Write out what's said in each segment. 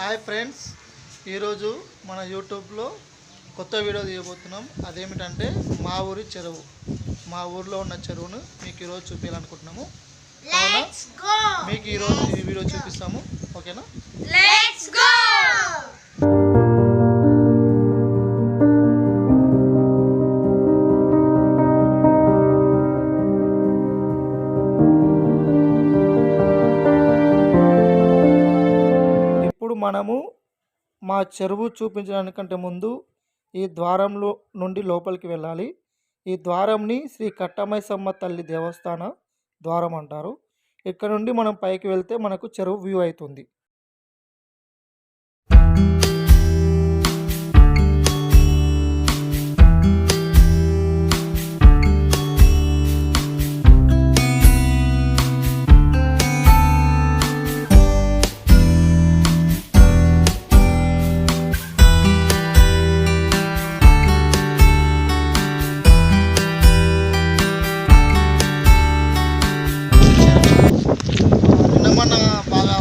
Hi friends. ఈరోజు మన యూట్యూబ్లో కొత్త వీడియో తీయబోతున్నాం. అదేమిటంటే మా ఊరి చెరువు. మా ఊర్లో ఉన్న చెరువును మీకు ఈరోజు చూపించాలనుకుంటున్నాము! మీకు ఈరోజు ఈ వీడియో చూపిస్తాము. ఓకేనా? చెరువు చూపించడానికంటే ముందు ఈ ద్వారంలో నుండి లోపలికి వెళ్ళాలి. ఈ ద్వారంని శ్రీ కట్టమైసమ్మ తల్లి దేవస్థాన ద్వారం అంటారు. ఇక్కడ నుండి మనం పైకి వెళ్తే మనకు చెరువు వ్యూ అవుతుంది.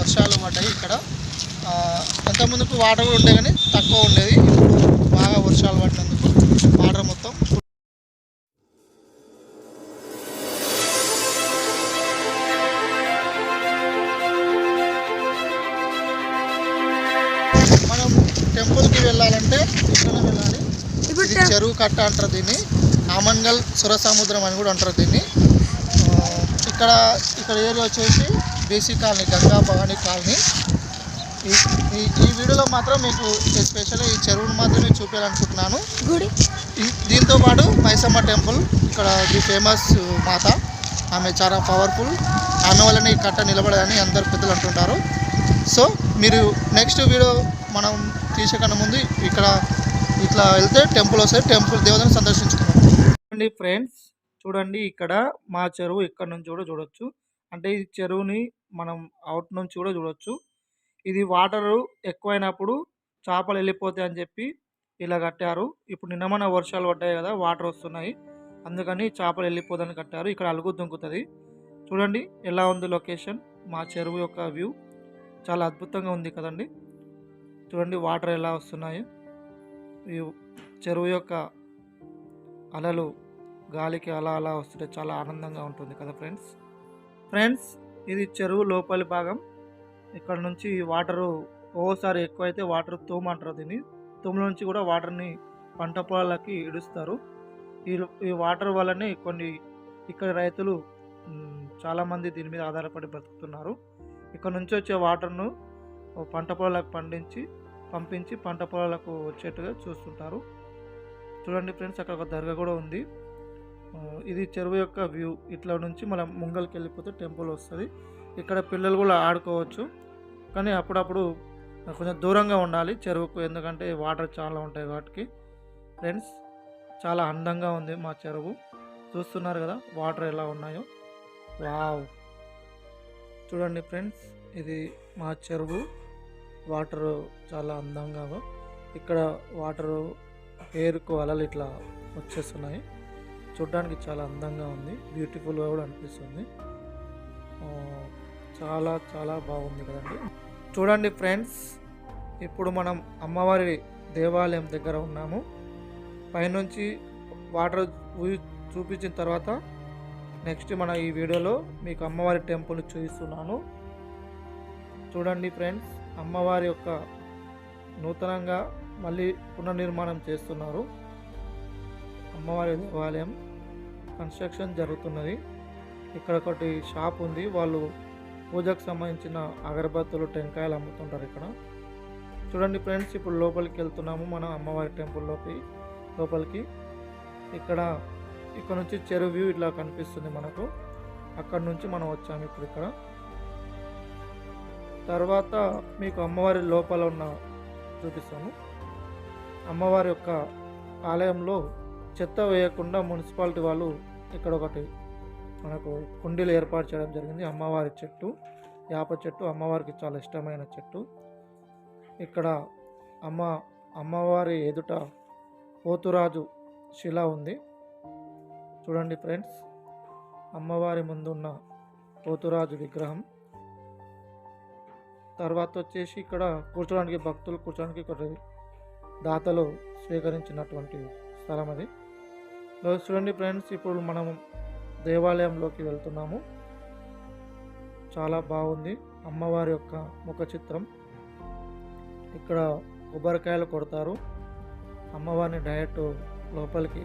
వర్షాలు పడ్డాయి ఇక్కడ. ఆ, అంత ముందుకు వాటర్ కూడా ఉండే కానీ తక్కువ ఉండేది. బాగా వర్షాలు పడినందుకు వాటర్ మొత్తం మనం టెంపుల్కి వెళ్ళాలంటే ఇక్కడ వెళ్ళాలి? ఇది చెరువు కట్ట అంటారు దీన్ని. ఆమన్గల్ సుర సముద్రం అని కూడా అంటారు దీన్ని. ఇక్కడ ఇక్కడ ఏరియా వచ్చేసి BC colony Ganga Bhavani colony. ఈ ఈ వీడియోలో మాత్రం మీకు స్పెషల్గా ఈ చెరువును మాత్రమే చూపించాలనుకుంటున్నాను గుడి. ఈ- దీంతో పాటు మైసమ్మ టెంపుల్ ఇక్కడ ది ఫేమస్ మాత. ఆమె చాలా పవర్ఫుల్ ఆమె వల్లనే ఈ కట్ట నిలబడదని అందరు పెద్దలు అంటుంటారు. సో మీరు నెక్స్ట్ వీడియో మనం తీసే కన్నా ముందు ఇక్కడ ఇట్లా వెళ్తే టెంపుల్ వస్తుంది టెంపుల్ దేవతను సందర్శించుకున్నాం చూడండి ఫ్రెండ్స్ చూడండి ఇక్కడ మా చెరువు ఇక్కడ నుంచి కూడా చూడొచ్చు. అంటే ఈ చెరువుని మనం అవుట్ నుంచి కూడా చూడొచ్చు. ఇది వాటర్ ఎక్కువైనప్పుడు చేపలు వెళ్ళిపోతాయి అని చెప్పి ఇలా కట్టారు. ఇప్పుడు నిన్న మన వర్షాలు పడ్డాయి కదా వాటర్ వస్తున్నాయి. అందుకని చేపలు వెళ్ళిపోదని కట్టారు. ఇక్కడ అలుగు దుంకుతుంది చూడండి ఎలా ఉంది లొకేషన్. మా చెరువు యొక్క వ్యూ చాలా అద్భుతంగా ఉంది కదండి. చూడండి వాటర్ ఎలా వస్తున్నాయి. ఈ చెరువు యొక్క అలలు గాలికి అలా అలా వస్తుంటే చాలా ఆనందంగా ఉంటుంది కదా ఫ్రెండ్స్. ఫ్రెండ్స్ ఇది చెరువు లోపలి భాగం. ఇక్కడ నుంచి వాటరు ఓసారి ఎక్కువైతే వాటర్ తూము అంటారు దీన్ని. తుమ్ముల నుంచి కూడా వాటర్ని పంట పొలాలకి ఇడుస్తారు. ఈ ఈ వాటర్ వల్లనే కొన్ని ఇక్కడ రైతులు చాలామంది దీని మీద ఆధారపడి బ్రతుకుతున్నారు. ఇక్కడ నుంచి వచ్చే వాటర్ను పంట పొలాలకు పండించి పంపించి పంట పొలాలకు వచ్చేట్టుగా చూస్తుంటారు. చూడండి ఫ్రెండ్స్ అక్కడ ఒక దర్గా కూడా ఉంది. ఇది చెరువు యొక్క వ్యూ. ఇట్లా నుంచి మనం ముంగల్కి వెళ్ళిపోతే టెంపుల్ వస్తుంది. ఇక్కడ పిల్లలు కూడా ఆడుకోవచ్చు. కానీ అప్పుడప్పుడు కొంచెం దూరంగా ఉండాలి చెరువుకు. ఎందుకంటే వాటర్ చాలా ఉంటాయి కాబట్టి ఫ్రెండ్స్ చాలా అందంగా ఉంది మా చెరువు. చూస్తున్నారు కదా వాటర్ ఎలా ఉన్నాయో. వావ్ చూడండి ఫ్రెండ్స్ ఇది మా చెరువు. వాటర్ చాలా అందంగా ఇక్కడ వాటర్ పేరుకు అలలు ఇట్లా వచ్చేస్తున్నాయి. చూడడానికి చాలా అందంగా ఉంది. బ్యూటిఫుల్గా కూడా అనిపిస్తుంది. చాలా చాలా బాగుంది కదండి. చూడండి ఫ్రెండ్స్ ఇప్పుడు మనం అమ్మవారి దేవాలయం దగ్గర ఉన్నాము. పైనుంచి వాటర్ చూపించిన తర్వాత నెక్స్ట్ మన ఈ వీడియోలో మీకు అమ్మవారి టెంపుల్ చూపిస్తున్నాను. చూడండి ఫ్రెండ్స్ అమ్మవారి యొక్క నూతనంగా మళ్ళీ పునర్నిర్మాణం చేస్తున్నారు. అమ్మవారి దేవాలయం. కన్స్ట్రక్షన్ జరుగుతున్నది. ఇక్కడ ఒకటి షాప్ ఉంది. వాళ్ళు పూజకు సంబంధించిన అగరబత్తులు టెంకాయలు అమ్ముతుంటారు ఇక్కడ. చూడండి ఫ్రెండ్స్ ఇప్పుడు లోపలికి వెళ్తున్నాము మన అమ్మవారి టెంపుల్లోకి లోపలికి. ఇక్కడ ఇక్కడ నుంచి చెరువు వ్యూ ఇట్లా కనిపిస్తుంది మనకు. అక్కడ నుంచి మనం వచ్చాము ఇప్పుడు ఇక్కడ. తర్వాత మీకు అమ్మవారి లోపల ఉన్న చూపిస్తాను అమ్మవారి యొక్క ఆలయంలో చెత్త వేయకుండా మున్సిపాలిటీ వాళ్ళు ఇక్కడ ఒకటి మనకు కుండీలు ఏర్పాటు చేయడం జరిగింది. అమ్మవారి చెట్టు వేప చెట్టు అమ్మవారికి చాలా ఇష్టమైన చెట్టు. ఇక్కడ అమ్మ అమ్మవారి ఎదుట పోతురాజు శిల ఉంది. చూడండి ఫ్రెండ్స్ అమ్మవారి ముందున్న పోతురాజు విగ్రహం. తర్వాత వచ్చేసి ఇక్కడ కూర్చోడానికి భక్తులు కూర్చోడానికి కొన్ని దాతలు స్వీకరించినటువంటి స్థలం అది. చూడండి ఫ్రెండ్స్ ఇప్పుడు మనం దేవాలయంలోకి వెళ్తున్నాము. చాలా బాగుంది అమ్మవారి యొక్క ముఖ చిత్రం ఇక్కడ కొబ్బరికాయలు కొడతారు. అమ్మవారిని డైరెక్ట్ లోపలికి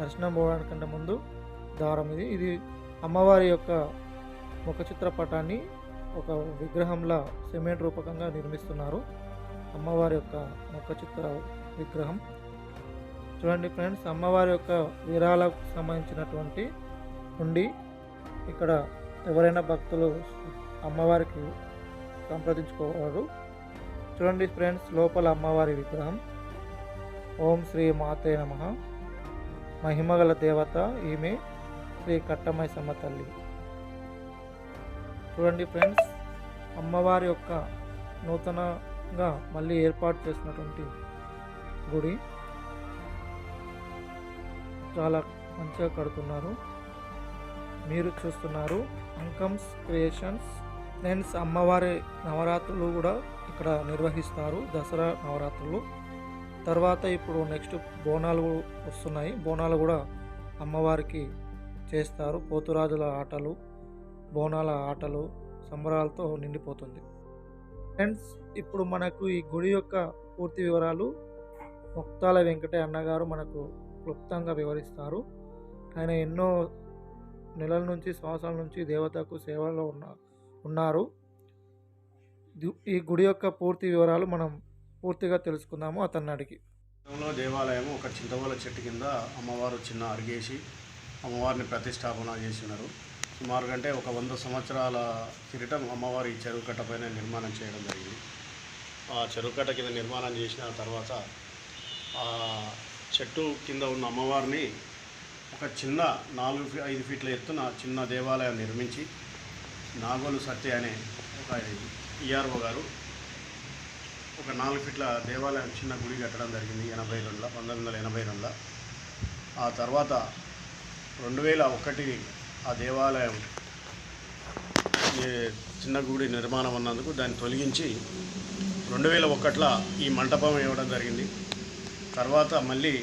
దర్శనం పోవడానికంటే ముందు దారం ఇది. ఇది అమ్మవారి యొక్క ముఖ చిత్రపటాన్ని ఒక విగ్రహంలా సిమెంట్ రూపకంగా నిర్మిస్తున్నారు. అమ్మవారి యొక్క ముఖ చిత్ర విగ్రహం. చూడండి ఫ్రెండ్స్ అమ్మవారి యొక్క విరాళకు సంబంధించినటువంటి ఉండి ఇక్కడ ఎవరైనా భక్తులు అమ్మవారికి సంప్రదించుకోవారు. చూడండి ఫ్రెండ్స్ లోపల అమ్మవారి విగ్రహం. ఓం శ్రీ మాతే నమ. మహిమగల దేవత ఈమె శ్రీ కట్టమైసమ్మ తల్లి. చూడండి ఫ్రెండ్స్ అమ్మవారి యొక్క నూతనంగా మళ్ళీ ఏర్పాటు చేసినటువంటి గుడి. చాలా మంచిగా కడుతున్నారు. మీరు చూస్తున్నారు అంకమ్స్ క్రియేషన్స్. ఫ్రెండ్స్ అమ్మవారి నవరాత్రులు కూడా ఇక్కడ నిర్వహిస్తారు దసరా నవరాత్రులు. తర్వాత ఇప్పుడు నెక్స్ట్ బోనాలు వస్తున్నాయి. బోనాలు కూడా అమ్మవారికి చేస్తారు. పోతురాజుల ఆటలు బోనాల ఆటలు సంబరాలతో నిండిపోతుంది. ఫ్రెండ్స్ ఇప్పుడు మనకు ఈ గుడి యొక్క పూర్తి వివరాలు ముక్తాల వెంకటే అన్నగారు మనకు క్లుప్తంగా వివరిస్తారు. ఆయన ఎన్నో నెలల నుంచి సంవత్సరాల నుంచి దేవతకు సేవలో ఉన్న ఉన్నారు. ఈ గుడి యొక్క పూర్తి వివరాలు మనం పూర్తిగా తెలుసుకుందాము అతన్ని అడిగి. దేవాలయం ఒక చింతవల చెట్టు కింద అమ్మవారు చిన్న అరిగేసి అమ్మవారిని ప్రతిష్టాపన చేసినారు. సుమారు కంటే ఒక వంద సంవత్సరాల కిరీటం అమ్మవారి ఈ చెరువు కట్ట పైన నిర్మాణం చేయడం జరిగింది. ఆ చెరువు కట్ట కింద నిర్మాణం చేసిన తర్వాత చెట్టు కింద ఉన్న అమ్మవారిని ఒక చిన్న నాలుగు ఫీ- ఐదు ఫీట్ల ఎత్తున చిన్న దేవాలయం నిర్మించి నాగోలు సత్య అనే ఒక ఈఆర్ఓ గారు ఒక నాలుగు ఫీట్ల దేవాలయం చిన్న గుడి కట్టడం జరిగింది ఎనభై రెండులో పంతొమ్మిది వందల ఎనభై రెండులో. ఆ తర్వాత రెండు వేల ఒకటి ఆ దేవాలయం చిన్న గుడి నిర్మాణం అన్నందుకు దాన్ని తొలగించి రెండు వేల ఒకట్ల ఈ మంటపం ఇవ్వడం జరిగింది. తర్వాత మళ్ళీ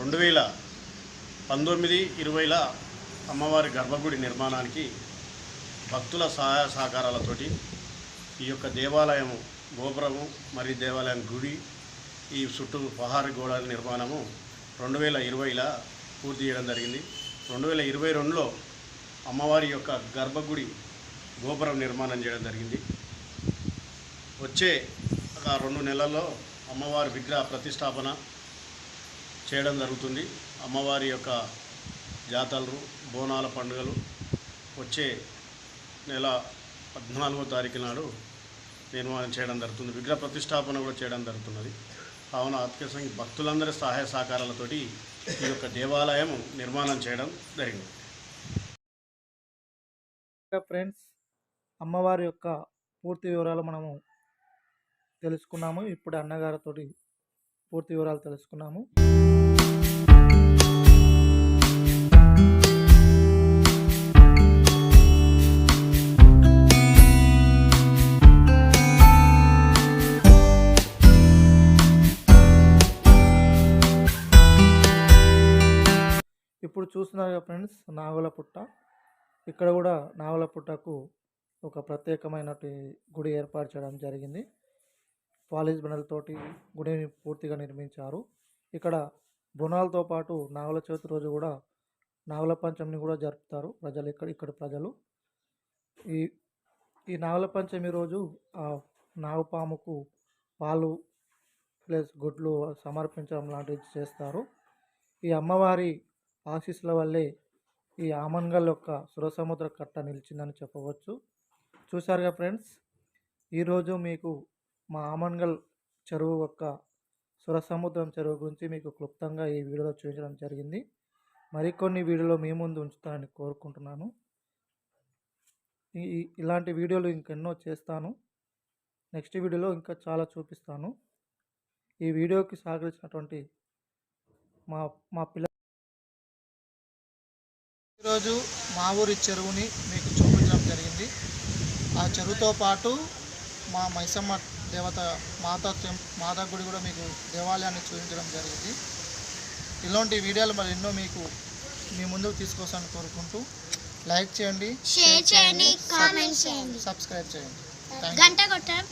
రెండు వేల పంతొమ్మిది ఇరవైల అమ్మవారి గర్భగుడి నిర్మాణానికి భక్తుల సహాయ సహకారాలతోటి ఈ యొక్క దేవాలయం గోపురము మరియు దేవాలయం గుడి ఈ చుట్టూ పహార గోడల నిర్మాణము రెండు వేల ఇరవైలో పూర్తి చేయడం జరిగింది. రెండు వేల ఇరవై రెండులో అమ్మవారి యొక్క గర్భగుడి గోపురం నిర్మాణం చేయడం జరిగింది. వచ్చే రెండు నెలల్లో అమ్మవారి విగ్రహ ప్రతిష్టాపన చేయడం జరుగుతుంది. అమ్మవారి యొక్క జాతరలు బోనాల పండుగలు వచ్చే నెల పద్నాలుగో తారీఖు నాడు నిర్మాణం చేయడం జరుగుతుంది. విగ్రహ ప్రతిష్టాపన కూడా చేయడం జరుగుతున్నది. కావున సంఘ భక్తులందరి సహాయ సహకారాలతోటి ఈ యొక్క దేవాలయం నిర్మాణం చేయడం జరిగింది. ఫ్రెండ్స్ అమ్మవారి యొక్క పూర్తి వివరాలు మనము తెలుసుకున్నాము. ఇప్పుడు అన్నగారితో పూర్తి వివరాలు తెలుసుకున్నాము. ఇప్పుడు చూస్తున్నారు ఫ్రెండ్స్ నాగుల పుట్ట. ఇక్కడ కూడా నాగుల పుట్టకు ఒక ప్రత్యేకమైనటువంటి గుడి ఏర్పాటు చేయడం జరిగింది. పాలిష్ బండలతోటి గుడిని పూర్తిగా నిర్మించారు. ఇక్కడ బునాలతో పాటు నాగుల చవితి రోజు కూడా నాగుల పంచమిని కూడా జరుపుతారు ప్రజలు ఇక్కడ ఇక్కడ ప్రజలు. ఈ ఈ నాగుల పంచమి రోజు ఆ నాగుపాముకు పాలు ప్లస్ గుడ్లు సమర్పించడం లాంటివి చేస్తారు. ఈ అమ్మవారి ఆశీస్సుల వల్లే ఈ ఆమన్గల్ యొక్క సురసముద్ర కట్ట నిలిచిందని చెప్పవచ్చు. చూశారుగా ఫ్రెండ్స్ ఈరోజు మీకు మా ఆమన్గల్ చెరువు యొక్క సురసముద్రం చెరువు గురించి మీకు క్లుప్తంగా ఈ వీడియోలో చూపించడం జరిగింది. మరికొన్ని వీడియోలో మీ ముందు ఉంచుతానని కోరుకుంటున్నాను. ఈ ఇలాంటి వీడియోలు ఇంకెన్నో చేస్తాను. నెక్స్ట్ వీడియోలో ఇంకా చాలా చూపిస్తాను. ఈ వీడియోకి సహకరించినటువంటి మా మా పిల్ల ఈరోజు మా ఊరి చెరువుని మీకు చూపించడం జరిగింది. ఆ చెరువుతో పాటు మా మైసమ్మ దేవత మాతా మాతా గుడి కూడా మీకు దేవాలయాన్ని చూపించడం జరిగింది. ఇలాంటి వీడియోలు మరి ఎన్నో మీకు మీ ముందుకు తీసుకొస్తాను కోరుకుంటూ లైక్ చేయండి షేర్ చేయండి కామెంట్ చేయండి. సబ్స్క్రైబ్ చేయండి. గంట కొట్టడం.